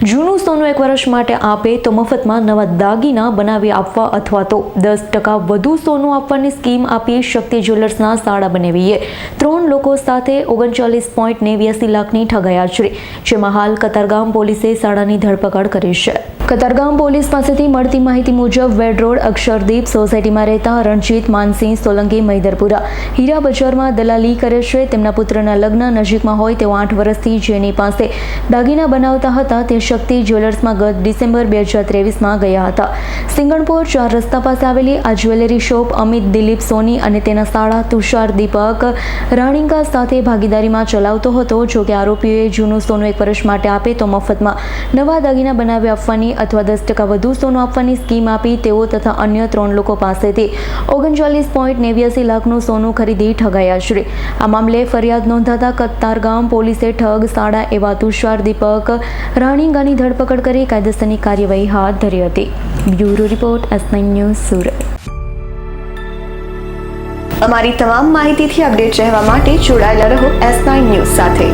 જૂનું સોનું એક વર્ષ માટે આપે તો મફતમાં નવા દાગીના બનાવી આપવા અથવા તો દસ ટકા વધુ સોનું આપવાની સ્કીમ આપી શક્તિ જ્વેલર્સના સાડા બનાવીએ. ત્રણ લોકો સાથે ઓગણચાલીસ પોઈન્ટ નેવ્યાસી લાખની ઠગાયા છે જેમાં હાલ કતારગામ પોલીસે સાડાની ધરપકડ કરી છે. કતારગામ પોલીસ પાસેથી મળતી માહિતી મુજબ, વેડ રોડ, અક્ષરદીપ સોસાયટીમાં રહેતા રણજીત માનસિંહ સોલંકી મૈદરપુરા હીરા બજારમાં દલાલી કરે છે. તેમના પુત્રના લગ્ન નજીકમાં હોય તેઓ આઠ વર્ષથી જેની પાસે દાગીના બનાવતા હતા, તે શક્તિ જ્વેલર્સમાં ગત ડિસેમ્બર બે હજાર ત્રેવીસમાં ગયા હતા. સિંગણપુર ચાર રસ્તા પાસે આવેલી આ જ્વેલરી શોપ અમિત, દિલીપ, સોની અને તેના સાળા તુષાર, દીપક રાણીકા સાથે ભાગીદારીમાં ચલાવતો હતો. જો કે આરોપીઓએ જૂનું સોનું એક વર્ષ માટે આપે તો મફતમાં નવા દાગીના બનાવી આપવાની અથવા દસ ટકા વધુ સોનું આપવાની સ્કીમ આપી તેઓ તથા અન્ય ત્રણ લોકો પાસેથી ઓગણચાલીસ પોઈન્ટ નેવ્યાસી લાખનું સોનું ખરીદી ઠગાયા છે. આ મામલે ફરિયાદ નોંધાતા કતારગામ પોલીસે ઠગ સાડા એવા તુષાર, દીપક રાણીગાની ધરપકડ કરી કાયદેસરની કાર્યવાહી હાથ ધરી હતી. Bureau report S news, Surat. અમારી તમામ માહિતીથી અપડેટ રહેવા માટે જોડાયેલા રહો એસ ન્યૂઝ સાથે.